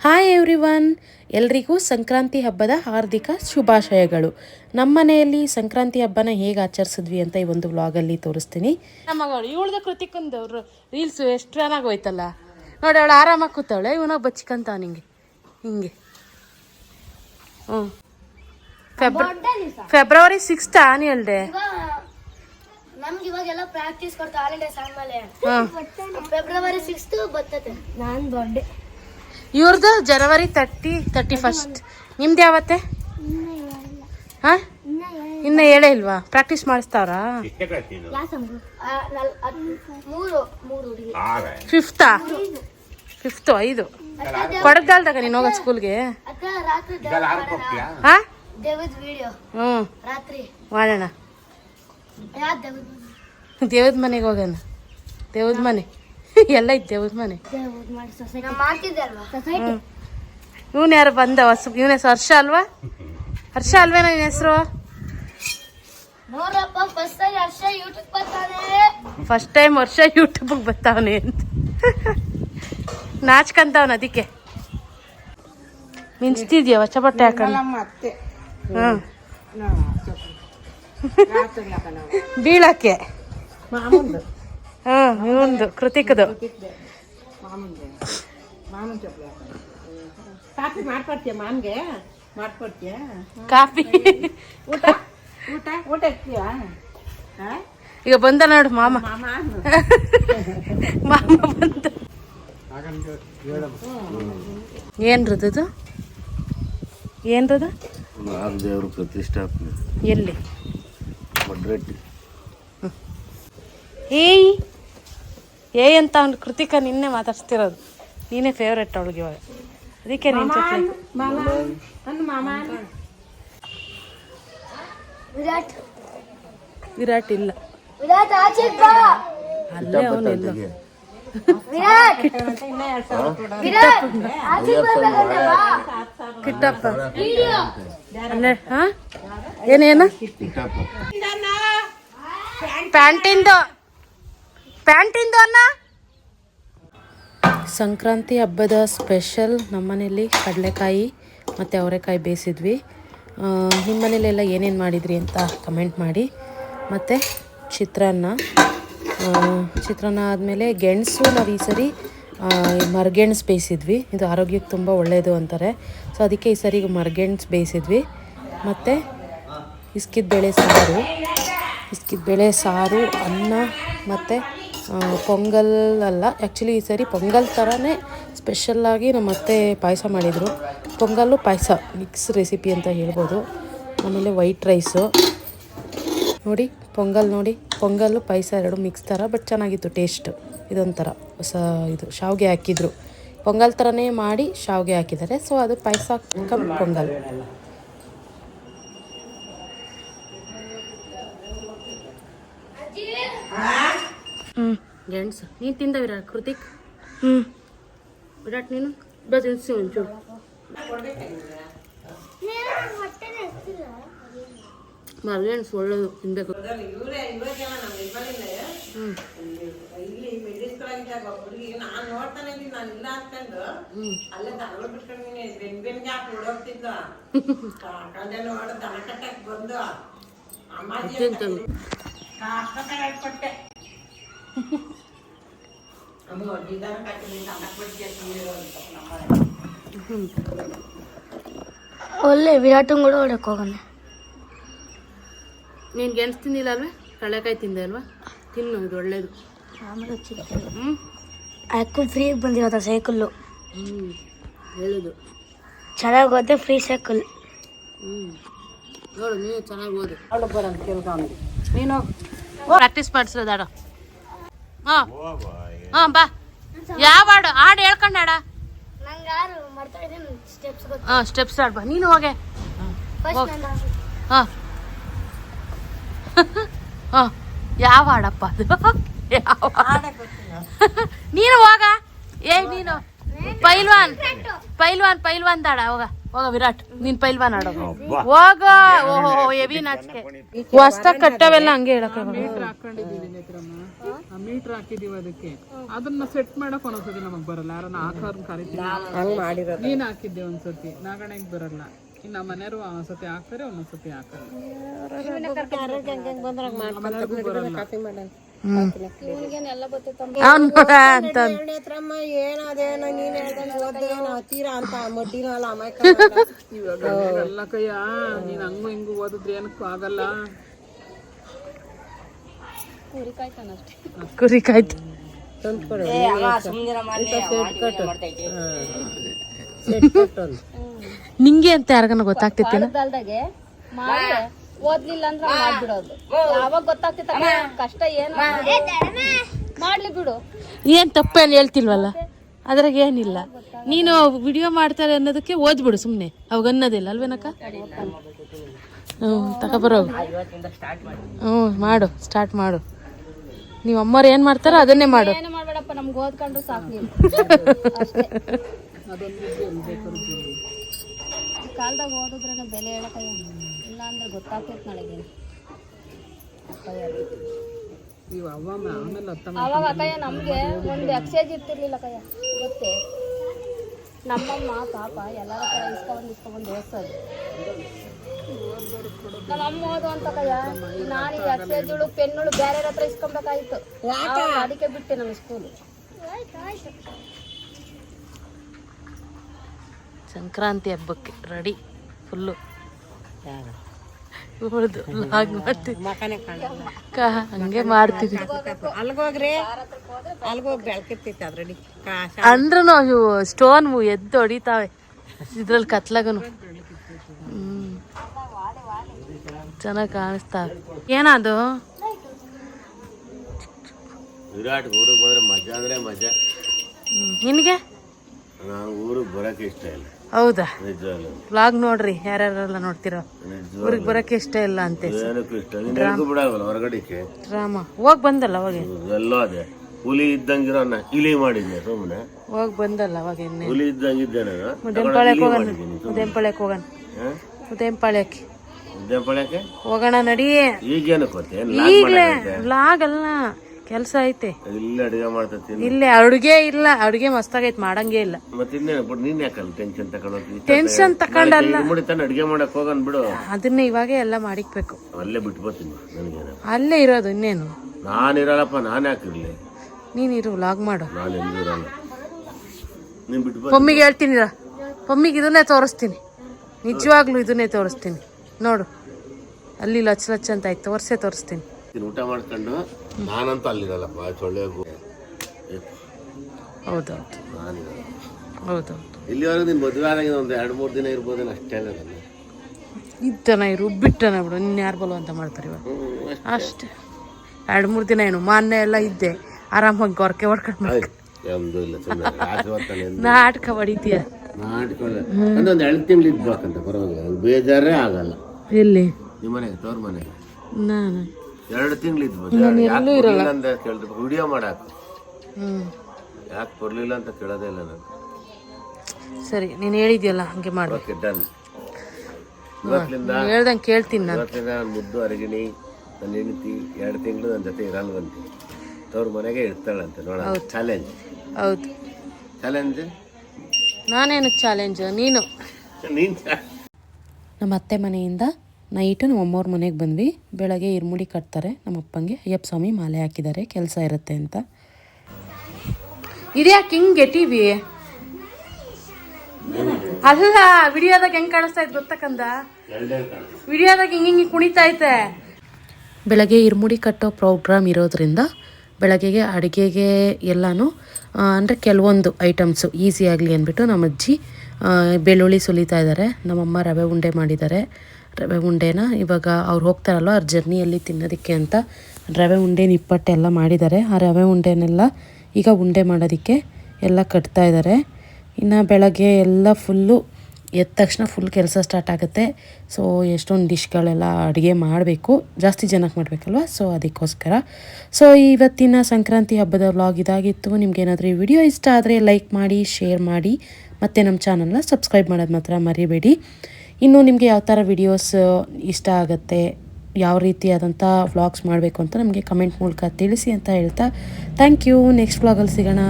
Hi everyone ಎಲ್ರಿಗೂ ಸಂಕ್ರಾಂತಿ ಹಬ್ಬದ ಹಾರ್ದಿಕ ಶುಭಾಶಯಗಳು. ನಮ್ಮ ಮನೆಯಲ್ಲಿ ಸಂಕ್ರಾಂತಿ ಹಬ್ಬನ ಹೇಗೆ ಆಚರಿಸಿದ್ವಿ ಅಂತ ಈ ಒಂದು ವ್ಲಾಗಲ್ಲಿ ತೋರಿಸ್ತೀನಿ. ನಮ್ಮ ಮಗಳು ಇವಳ್ದ ಕೃತಿಕಂದು ಅವ್ರು ರೀಲ್ಸ್ ಎಷ್ಟು ಚೆನ್ನಾಗಿ ಹೋಯ್ತಲ್ಲ ನೋಡಿ ಅವಳು ಆರಾಮಾಗಿ ಕೂತವಳೆ. ಇವನ ಬಚ್ಕಂತ ನಿಂಗೆ. ಹಿಂಗೆ. ಹ್ಞೂ. ಫೆಬ್ರ ಫೆಬ್ರವರಿ ಸಿಕ್ಸ್ತಾ ನೀ ಹೇಳ್ದೆ ನಮ್ಗೆ ಇವಾಗೆಲ್ಲ ಪ್ರಾಕ್ಟೀಸ್ ಕೊಡ್ತಾ ಹಾಲಿಡೇಸ್ ಆದ್ಮೇಲೆ ಹಾಂ ಫೆಬ್ರವರಿ ಸಿಕ್ಸ್ತ್ ಬರ್ತದೆ. ನಾನು ಬರ್ಡೇ ಇವ್ರದ್ದು ಜನವರಿ ತರ್ಟಿ ತರ್ಟಿ ಫಸ್ಟ್ ನಿಮ್ದು ಯಾವತ್ತೆ? ಹಾಂ? ಇನ್ನ ಹೇಳೇ ಇಲ್ವಾ? ಪ್ರಾಕ್ಟೀಸ್ ಮಾಡಿಸ್ತಾವ್ರಾ? ಹುಡುಗಿ. ಫಿಫ್ತಾ ಫಿಫ್ತು ಐದು. ಕೊಡಗ್ದಾಲ್ದಾಗ ನೀನು ಹೋಗೋ ಸ್ಕೂಲ್ಗೆ ಹಾಂ ರಾತ್ರಿ ದೇವ್ರ ಮಾಡೋಣ. ಹಾ? ದೇವದ್ ವಿಡಿಯೋ ಹ್ಞೂ. ರಾತ್ರಿ. ಮಾಡೋಣ. ದೇವದ ಮನೆಗೆ ಹೋಗೋಣ. ದೇವದ ಮನೆ. ಎಲ್ಲ ಇದ್ದೆ ಮನೆ. ಇವನ್ ಯಾರು ಬಂದ ಹೊಸ ಇವನ ಹೆಸರು ಹರ್ಷ ಅಲ್ವಾ? ಹರ್ಷ ಅಲ್ವೇನ ನಿನ್ನ ಹೆಸರು? ನೋಡ್ರಪ್ಪ ಫಸ್ಟ್ ಟೈಮ್ ವರ್ಷ ಯೂಟ್ಯೂಬ್ ಬರ್ತಾನೆ. ಫಸ್ಟ್ ಟೈಮ್ ವರ್ಷ ಯೂಟ್ಯೂಬಿಗೆ ಬರ್ತಾವನೆ ಅಂತ. ನಾಚ್ಕಂತವನ ಅದಕ್ಕೆ. ಮಿಂಚ್ತಿದ್ಯಾ? ಹೊಸ ಬಟ್ಟೆ ಹಾಕೊಂಡು ಹಾಂ ಬೀಳಕ್ಕೆ. ಹಾಂ ಇವೊಂದು ಕೃತಿಕದು. ಕಾಫಿ ಮಾಡ್ಕೊಡ್ತೀಯ ಮಾನ್ಗೆ ಮಾಡ್ಕೊಡ್ತೀಯ? ಕಾಫಿ. ಊಟ? ಊಟ? ಊಟ ಇರ್ತೀಯಾ ಈಗ ಬಂದ ನೋಡು ಮಾಮ. ಮಾಮ ಬಂದ. ಏನ್ರದ್ದು ಏನ್ರದ ದೇವ್ರ ಪ್ರತಿಷ್ಠಾಪನೆ. ಎಲ್ಲಿ? ಏಯ್! ಏಯ್ ಅಂತ ಅವ್ನು ಕೃತಿಕ ನಿನ್ನೆ ಮಾತಾಡ್ಸ್ತಿರೋದು. ನೀನೇ ಫೇವ್ರೆಟ್ ಅವಳಿಗೆ ಇವಾಗ. ಅದಕ್ಕೆ ನಿನ್ ಜೊತೆ ಅನ್ನ ಮಾಮ ವಿರಾಟ್. ವಿರಾಟ್ ಇಲ್ಲ. ವಿರಾಟ್ ಆಚೆ ಬಾ. ಅಲ್ಲೇ ಅವನೆಲ್ಲ ವಿರಾಟ್. ವಿರಾಟ್. ಆಚೆ ಬರ್ಬೇಕಂತೆ ಬಾ. ಕಿಟ್ಟಪ್ಪ. ಅಲ್ಲೇ ಹಾ? ಏನೇನು? ಪ್ಯಾಂಟಿಂದು. ಪ್ಯಾಂಟಿಂದು ಅನ್ನ? ಸಂಕ್ರಾಂತಿ ಹಬ್ಬದ ಸ್ಪೆಷಲ್ ನಮ್ಮನೇಲಿ ಕಡಲೆಕಾಯಿ ಮತ್ತು ಅವರೆಕಾಯಿ ಬೇಯಿಸಿದ್ವಿ. ನಿಮ್ಮ ಮನೇಲೆಲ್ಲ ಏನೇನು ಮಾಡಿದ್ರಿ ಅಂತ ಕಮೆಂಟ್ ಮಾಡಿ. ಮತ್ತು ಚಿತ್ರಾನ್ನ. ಚಿತ್ರಾನ್ನ ಆದಮೇಲೆ ಗೆಣಸು ನಾವು ಈ ಸರಿ ಮರಗೆಣಸು ಬೇಯಿಸಿದ್ವಿ. ಇದು ಆರೋಗ್ಯಕ್ಕೆ ತುಂಬ ಒಳ್ಳೆಯದು ಅಂತಾರೆ. ಸೊ ಅದಕ್ಕೆ ಈ ಸರಿ ಮರಗೆಣಸು ಬೇಯಿಸಿದ್ವಿ. ಮತ್ತು ಇಸ್ಕಿದ ಬೇಳೆ ಸಾರು. ಇಸ್ಕಿದ ಬೇಳೆ ಸಾರು, ಅನ್ನ ಮತ್ತು ಪೊಂಗಲ್ ಅಲ್ಲ. ಆ್ಯಕ್ಚುಲಿ ಈ ಸರಿ ಪೊಂಗಲ್ ಥರನೇ ಸ್ಪೆಷಲ್ಲಾಗಿ ನಮ್ಮ ಅತ್ತೆ ಪಾಯಸ ಮಾಡಿದರು. ಪೊಂಗಲ್ಲು ಪಾಯಸ ಮಿಕ್ಸ್ ರೆಸಿಪಿ ಅಂತ ಹೇಳ್ಬೋದು. ಆಮೇಲೆ ವೈಟ್ ರೈಸು ನೋಡಿ, ಪೊಂಗಲ್ ನೋಡಿ. ಪೊಂಗಲ್ಲು ಪಾಯಸ ಎರಡು ಮಿಕ್ಸ್ ಥರ ಬಟ್ ಚೆನ್ನಾಗಿತ್ತು ಟೇಸ್ಟ್ ಇದೊಂಥರ ಹೊಸ ಇದು, ಶಾವಿಗೆ ಹಾಕಿದ್ರು. ಪೊಂಗಲ್ ಥರನೇ ಮಾಡಿ ಶಾವಿಗೆ ಹಾಕಿದ್ದಾರೆ. ಸೊ ಅದು ಪಾಯಸ ಕಮ್ ಪೊಂಗಲ್. ಗೆಣಸು ನೀನು ತಿಂದ ವಿರಾಟ್ ಕೃತಿಕ್? ಹ್ಞೂ ವಿರಾಟ್ ನೀನು? ಬಸ್ ಇನ್ಸಿ ಒಂಚೂರು ಮರಗೆಣಸು ಒಳ್ಳೇದು ತಿನ್ಬೇಕು ಹ್ಞೂ ನಾನು ನೋಡ್ತಾನೆ ನಾನು ಇಲ್ಲ ಅಲ್ಲೇ ದನಗಳು ಬಿಟ್ಕೊಂಡು ಬೆನ್ ಬೆನ್ಗೆ ಹಾಕಿ ಓಡೋಗ್ತಿದ್ದ ಕಡೆ ನೋಡ ದನ ಕಟ್ಟಕ್ ಬಂದು ಅಮ್ಮಾಜಿ ಕಾಕ ಕೊಟ್ಟೆ. ಒಳ್ಳೆ ವಿರಾಟನ್ ಕೂಡ ಹೊಡಕ್ ಹೋಗೋಣ ನೀನು ಗೆಣಸು ತಿಂದಿಲ್ಲ ಅಲ್ವೇ ಕಡಲೆಕಾಯಿ ತಿಂದೆ ಅಲ್ವಾ ತಿನ್ನು ಇದು ಒಳ್ಳೇದು ಆಮೇಲೆ ಹ್ಞೂ ಅಕ್ಕೂ ಫ್ರೀ ಬಂದಿರೋದ ಸೈಕಲ್ಲು ಹ್ಞೂ ಹೇಳುದು ಚೆನ್ನಾಗಿ ಹೋದ್ರೆ ಫ್ರೀ ಸೈಕಲ್ ಹ್ಞೂ ನೋಡು ನೀವು ಚೆನ್ನಾಗಿ ಓದು ಅವಳು ಬರಂತ ಕೇಳ್ಕೊಂಡು ನೀನು ಪ್ರಾಕ್ಟೀಸ್ ಮಾಡಿಸ್ರೋದು ಹಾಡು ಹಾಂ ಹಾಂ ಬಾ. ಯಾವ ಹಾಡು? ಹಾಡು ಹೇಳ್ಕೊಂಡು ಹಾಡ. ಹಾಂ ಸ್ಟೆಪ್ಸ್ ಹಾಡು ಬಾ. ನೀನು ಹೋಗೆ. ಹಾಂ ಹಾಂ ಯಾವ ಹಾಡಪ್ಪ ಅದು? ಯಾವ ನೀನು ಹೋಗ. ಏ ನೀನು. ಪೈಲ್ವಾನ್. ಪೈಲ್ವಾನ್ ಪೈಲ್ವಾನ್ ದಾಡ ಹೋಗ. ಹೋಗ ವಿರಾಟ್ ನೀನ್ ಪೈಲ್ವಾನ್ ಆಡೋದು ಹೋಗ ಓಹೋ ಹೆವಿ ನಾಚಿಕೆ ವಸ್ತ ಕಟ್ಟವೆಲ್ಲ ಹಂಗೆ ಹೇಳಕ್ ಹಾಕೊಂಡಿದೀವಿ ನೇತ್ರಮ್ಮ ಮೀಟರ್ ಹಾಕಿದೀವಿ ಅದಕ್ಕೆ ಅದನ್ನ ಸೆಟ್ ಮಾಡಕ್ ಒಂದೊಂದ್ಸತಿ ನಮಗ್ ಬರಲ್ಲ ಯಾರನ್ನ ಹಾಕೋರ್ನ ಕರಿತೀವಿ ನೀನ್ ಹಾಕಿದ್ದೆ ಒಂದ್ಸತಿ ನಾಗಣೆಗ್ ಬರಲ್ಲ ಇನ್ನ ಮನೆಯವರು ಒಂದ್ಸತಿ ಹಾಕ್ತಾರೆ ಒಂದೊಂದ್ಸತಿ ಹಾಕಲ್ಲ ನೀನ್ ಹಂಗು ಹಿಂಗು ಓದಿದ್ರೆ ಏನಕ್ಕೂ ಆಗಲ್ಲ. ಕುರಿ ಕಾಯ್ತು ನಿಂಗೆ ಅಂತ ಯಾರಿಗನ ಗೊತ್ತಾಗ್ತಿತ್ತೇನ? ಓದ್ಲಿಲ್ಲ ಅಂದ್ರೆ ಮಾಡ್ಬಿಡೋದು. ಯಾವಾಗ ಗೊತ್ತಾಗ್ತಿತ್ತ ಕಷ್ಟ ಏನು? ಮಾಡ್ಲಿ ಬಿಡು. ಏನ್ ತಪ್ಪೇನು ಹೇಳ್ತಿಲ್ವಲ್ಲ? ಅದ್ರಾಗ ಏನಿಲ್ಲ. ನೀನು ವಿಡಿಯೋ ಮಾಡ್ತಾರೆ ಅನ್ನೋದಕ್ಕೆ ಓದ್ಬಿಡು ಸುಮ್ಮನೆ ಅವಾಗ ಅನ್ನೋದಿಲ್ಲ ಅಲ್ವೇನಕ್ಕ? ಹ್ಞೂ ತಗೊಬರೋಗು ಹ್ಞೂ ಮಾಡು ಸ್ಟಾರ್ಟ್ ಮಾಡು. ನೀವು ಅಮ್ಮವ್ರು ಏನು ಮಾಡ್ತಾರೋ ಅದನ್ನೇ ಮಾಡು. ಏನು ಮಾಡ್ಬೇಡಪ್ಪ ನಮ್ಗೆ ಓದ್ಕೊಂಡ್ರು ಸಾಕು ಕಾಲದಾಗ ಓದಿದ್ರೆ ಬೆಲೆ ಹೇಳಕಯ್ಯ ಇಲ್ಲ ಅಂದ್ರೆ ಗೊತ್ತಾಗ್ತೈತೆ ನನಗೆ. ಇವ್ ಅವ್ವ ಆಮೇಲೆ ಅತ್ತ ಅವಾಗ ಅಕ್ಕಯ್ಯ ನಮ್ಗೆ ಒಂದು ಎಕ್ಸೇಜ್ ಇರ್ತಿರ್ಲಿಲ್ಲ ಅಕ್ಕಯ್ಯ. ಗೊತ್ತೆ? ನಮ್ಮಮ್ಮ ಪಾಪ ಎಲ್ಲರ ಹತ್ರ ಇಸ್ಕೊಂಡು ಇಸ್ಕೊಂಡ್ ಓದ್ಸೋದು. ನಮ್ಮಮ್ಮ ಓದು ಅಂತ ಕಯ್ಯ ನಾನು ಈ ಎಕ್ಸೈಜ್ಗಳು ಪೆನ್ನು ಬೇರೆ ಹತ್ರ ಇಸ್ಕೊಬೇಕಾಗಿತ್ತು ಅದಕ್ಕೆ ಬಿಟ್ಟೆ ನಮ್ಮ ಸ್ಕೂಲ್ ಸಂಕ್ರಾಂತಿ ಹಬ್ಬಕ್ಕೆ ರೆಡಿ ಫುಲ್ಲು ಹೌದು ಲಾಗ್ ಮಾಡ್ತೀವಿ ಅಕ್ಕ, ಹಂಗೆ ಮಾಡ್ತೀವಿ. ಅಲ್ಗೋಗ್ರಿ ಅಲ್ಗೋಗಿ ಬೆಳಕಿರ್ತೈತೆ ಅದ್ರಲ್ಲಿ. ಕಾಶ ಅಂದ್ರೂ ಇವು ಸ್ಟೋನ್ ಎದ್ದು ಹೊಡಿತಾವೆ. ಇದ್ರಲ್ಲಿ ಕತ್ಲಾಗನು. ಹ್ಮ್. ಚೆನ್ನಾಗಿ ಕಾಣಿಸ್ತಾವೆ ಏನದು? ವಿರಾಟ್ ಊರಿಗೆ ಬಂದ್ರೆ ಮಜಾ ಅಂದ್ರೆ ಮಜಾ. ಹ್ಮ್. ನಿನಗೆ? ನಾನು ಊರಿಗೆ ಬರಕ್ಕೆ ಇಷ್ಟ ಇಲ್ಲ. ಹೌದಾ? ವ್ಲಾಗ್ ನೋಡ್ರಿ ಯಾರ್ಯಾರೆಲ್ಲ ನೋಡ್ತಿರೋ. ಊರಿಗೆ ಬರಕ್ಕೆ ಇಷ್ಟ ಇಲ್ಲ ಅಂತ. ಹೊರಗಡೆಗೆ. ಡ್ರಾಮಾ. ಹೋಗ್ ಬಂದಲ್ಲ ಅವಾಗ? ಎಲ್ಲೋ ಅದೇ. ಹುಲಿ ಇದ್ದಂಗಿರೋ ಇಲಿ ಮಾಡಿದ್ದೆ ಸುಮ್ಮನೆ ಹೋಗ್ ಬಂದಲ್ಲ ಅವಾಗ ಹುಲಿ ಇದ್ದಂಗಿದ್ದೆ ನಾನು. ಮುದೇಂಪಾಳ್ಯಕ್ಕೆ ಹೋಗೋಣ. ಮುದೇಂಪಾಳ್ಯಕ್ಕೆ ಹೋಗೋಣ. ಮುದೇಂಪಾಳ್ಯಕ್ಕೆ. ಉದ್ಯಪಳ್ಯಕ್ಕೆ ಹೋಗೋಣ ನಡಿ ಈಗೇನಕ್ಕೆ ಈಗ್ಲೇ ವ್ಲಾಗ್ ಅಲ್ಲ. ಕೆಲಸ ಐತೆ. ಇಲ್ಲ ಅಡಿಗೆ ಮಾಡ್ತೀನಿ ಇಲ್ಲೇ ಅಡುಗೆ ಇಲ್ಲ ಅಡುಗೆ ಮಸ್ತಾಗೈತೆ ಮಾಡಂಗೇ ಇಲ್ಲ. ಮತ್ತೆ ಬಿಡು ನೀನ್ ಯಾಕಲ್ಲ ಟೆನ್ಷನ್ ತಗೊಂಡೋಗಿ ಟೆನ್ಷನ್ ತಕೊಂಡಲ್ಲ. ಮುಡಿತಾನೆ ಅಡಿಗೆ ಮಾಡಕ್ ಹೋಗನ್ ಬಿಡು. ಅದನ್ನ ಇವಾಗ ಎಲ್ಲ ಮಾಡಿಕ್ಬೇಕು. ಅಲ್ಲೇ ಬಿಟ್ಬೋತೀನಿ ನನಗೇನ. ಅಲ್ಲೇ ಇರೋದು ಇನ್ನೇನು? ನಾನಿರಲ್ಲಪ್ಪ ನಾನು ಯಾಕಿರ್ಲಿ ನೀನಿರು ಲಾಗ್ ಮಾಡು. ನಾನು ಇರಲ್ಲ. ನೀನ್ ಪಮ್ಮಿಗೆ ಹೇಳ್ತೀನಿ ಇರ. ಪಮ್ಮಿಗೆ ಇದನ್ನೇ ತೋರಿಸ್ತೀನಿ. ನಿಜವಾಗ್ಲೂ ಇದನ್ನೇ ತೋರಿಸ್ತೀನಿ. ನೋಡು. ಅಲ್ಲಿ ಲಚ್ ಲಚ್ ಅಂತ ಆಯ್ತು ತೋರಿಸೇ ತೋರಿಸ್ತೀನಿ. ಊಟ ಮಾಡ್ಕೊಂಡು ನಾನಂತೂ ಅಲ್ಲಿರಲ್ಲಪ್ಪ ಸೊಳ್ಳೆ ಹೌದೌದು. ನಾನಿರಲ್ಲ. ಹೌದೌದು. ಇಲ್ಲಿವರೆಗೂ ನಿನ್ ಮದುವೆ ಆಗಿದೆ ಒಂದು ಎರಡು ಮೂರು ದಿನ ಇರ್ಬೋದೇನು ಅಷ್ಟೇ ಅಲ್ಲ ನಾನು. ಇದ್ದನ ಇರು ಬಿಟ್ಟನ ಬಿಡು. ನಿನ್ನ ಯಾರು ಬಲು ಅಂತ ಮಾಡ್ತಾರೆ ಇವಾಗ? ಅಷ್ಟೇ. ಎರಡು ಮೂರು ದಿನ ಏನು? ಮಾನ್ಯ ಎಲ್ಲ ಇದ್ದೆ. ಆರಾಮಾಗಿ ಗೊರಕೆ ಹೊಡ್ಕೊಂಡು ಒಂದು ಇಲ್ಲ ಸುಮ್ಮನೆ ರಾತ್ರಿ ಹೊತ್ತಲ್ಲಿ ಎಂದು ನಾಟಕ ಹೊಡಿತೀಯ? ಮಾಡ್ಕೊಳ್ಳ ಅಂದ್ರೆ ಒಂದು ಎರಡು ತಿಂಗಳು ಇದ್ಬೇಕಂತ ಪರವಾಗಿಲ್ಲ. ಬೇಜಾರೇ ಆಗಲ್ಲ. ಎಲ್ಲಿ? ನಿಮ್ಮ ಮನೆಗೆ ತೋರ್ ಮನೆಗೆ? ನಾನು. ಎರಡು ತಿಂಗಳು ಇದ್ಬೋದು ಯಾಕೆ ಬರ್ಲಿಲ್ಲ ಅಂತ ಕೇಳಿದ್ರೆ ವಿಡಿಯೋ ಮಾಡಾಕ. ಯಾಕೆ ಬರ್ಲಿಲ್ಲ ಅಂತ ಕೇಳೋದೇ ಇಲ್ಲ ನಾನು ಸರಿ ನೀನು ಹೇಳಿದ್ಯಲ್ಲ ಹಂಗೆ ಮಾಡು. Okay done. ಹೇಳ್ದಂಗೆ ಕೇಳ್ತೀನಿ ನಾನು. ಇವತ್ತಿಂದ ನಾನು ಮುದ್ದು ಅರಗಿಣಿ ನನ್ನ ಹೆಂಡತಿ ಎರಡು ತಿಂಗಳು ನನ್ನ ಜೊತೆ ಇರಲ್ವಂತೆ. ತವ್ರ ಮನೆಗೆ ಇರ್ತಾಳಂತೆ ನೋಡ ಚಾಲೆಂಜ್ ಹೌದು. ಚಾಲೆಂಜ್ ನಾನೇನು ಚಾಲೆಂಜ್ ನೀನು? ನೀನು ನಮ್ಮ ಅತ್ತೆ ಮನೆಯಿಂದ ನೈಟು ನಮ್ಮ ಅಮ್ಮವ್ರ ಮನೆಗೆ ಬಂದ್ವಿ. ಬೆಳಗ್ಗೆ ಇರ್ಮುಡಿ ಕಟ್ತಾರೆ. ನಮ್ಮ ಅಪ್ಪಂಗೆ, ಅಯ್ಯಪ್ಪ ಸ್ವಾಮಿ ಮಾಲೆ ಹಾಕಿದ್ದಾರೆ, ಕೆಲಸ ಇರುತ್ತೆ ಅಂತ. ಇದ್ಯಾಕೆ ಹಿಂಗೆ ಟಿವಿ ಅಲ್ಲ, ವಿಡಿಯೋದಾಗ ಹೆಂಗೆ ಕಾಣಿಸ್ತಾ ಇತ್ತು ಗೊತ್ತಕ್ಕಂದ ವಿಡಿಯೋದಾಗ ಹಿಂಗೆ ಹಿಂಗೆ ಕುಣಿತಾ ಐತೆ. ಬೆಳಗ್ಗೆ ಇರ್ಮುಡಿ ಕಟ್ಟೋ ಪ್ರೋಗ್ರಾಮ್ ಇರೋದ್ರಿಂದ ಬೆಳಗ್ಗೆಗೆ, ಅಡುಗೆಗೆ ಎಲ್ಲನೂ ಅಂದರೆ ಕೆಲವೊಂದು ಐಟಮ್ಸು, ಈಸಿ ಆಗಲಿ ಅಂದ್ಬಿಟ್ಟು ನಮ್ಮ ಅಜ್ಜಿ ಬೆಳ್ಳುಳ್ಳಿ ಸುಲಿತಾ ಇದ್ದಾರೆ ನಮ್ಮಮ್ಮ ರವೆ ಉಂಡೆ ಮಾಡಿದ್ದಾರೆ. ರವೆ ಉಂಡೆನ ಇವಾಗ ಅವ್ರು ಹೋಗ್ತಾರಲ್ವ ಅವ್ರ ಜರ್ನಿಯಲ್ಲಿ ತಿನ್ನೋದಕ್ಕೆ ಅಂತ. ರವೆ ಉಂಡೆ ನಿಪ್ಪಟ್ಟು ಎಲ್ಲ ಮಾಡಿದ್ದಾರೆ. ಆ ರವೆ ಉಂಡೆನೆಲ್ಲ ಈಗ ಉಂಡೆ ಮಾಡೋದಕ್ಕೆ ಎಲ್ಲ ಕಟ್ತಾ ಇದ್ದಾರೆ. ಇನ್ನು ಬೆಳಗ್ಗೆ ಎಲ್ಲ ಫುಲ್ಲು ಎದ್ದ ತಕ್ಷಣ ಫುಲ್ ಕೆಲಸ ಸ್ಟಾರ್ಟ್ ಆಗುತ್ತೆ. ಸೊ, ಎಷ್ಟೊಂದು ಡಿಶ್ಗಳೆಲ್ಲ ಅಡುಗೆ ಮಾಡಬೇಕು. ಜಾಸ್ತಿ ಜನಕ್ಕೆ ಮಾಡಬೇಕಲ್ವ? ಸೊ, ಅದಕ್ಕೋಸ್ಕರ. ಸೊ, ಇವತ್ತಿನ ಸಂಕ್ರಾಂತಿ ಹಬ್ಬದ ವ್ಲಾಗ್ ಇದಾಗಿತ್ತು. ನಿಮ್ಗೇನಾದರೂ ಈ ವಿಡಿಯೋ ಇಷ್ಟ ಆದರೆ ಲೈಕ್ ಮಾಡಿ, ಶೇರ್ ಮಾಡಿ. ಮತ್ತು ನಮ್ಮ ಚಾನಲ್ನ ಸಬ್ಸ್ಕ್ರೈಬ್ ಮಾಡೋದು ಮಾತ್ರ ಮರಿಬೇಡಿ. ಇನ್ನು ನಿಮಗೆ ಯಾವ ಥರ ವಿಡಿಯೋಸ್ ಇಷ್ಟ ಆಗುತ್ತೆ, ಯಾವ ರೀತಿಯಾದಂಥ ವ್ಲಾಗ್ಸ್ ಮಾಡಬೇಕು ಅಂತ ನಮಗೆ ಕಮೆಂಟ್ ಮೂಲಕ ತಿಳಿಸಿ ಅಂತ ಹೇಳ್ತಾ ಥ್ಯಾಂಕ್ ಯು ನೆಕ್ಸ್ಟ್ ವ್ಲಾಗಲ್ಲಿ ಸಿಗೋಣ.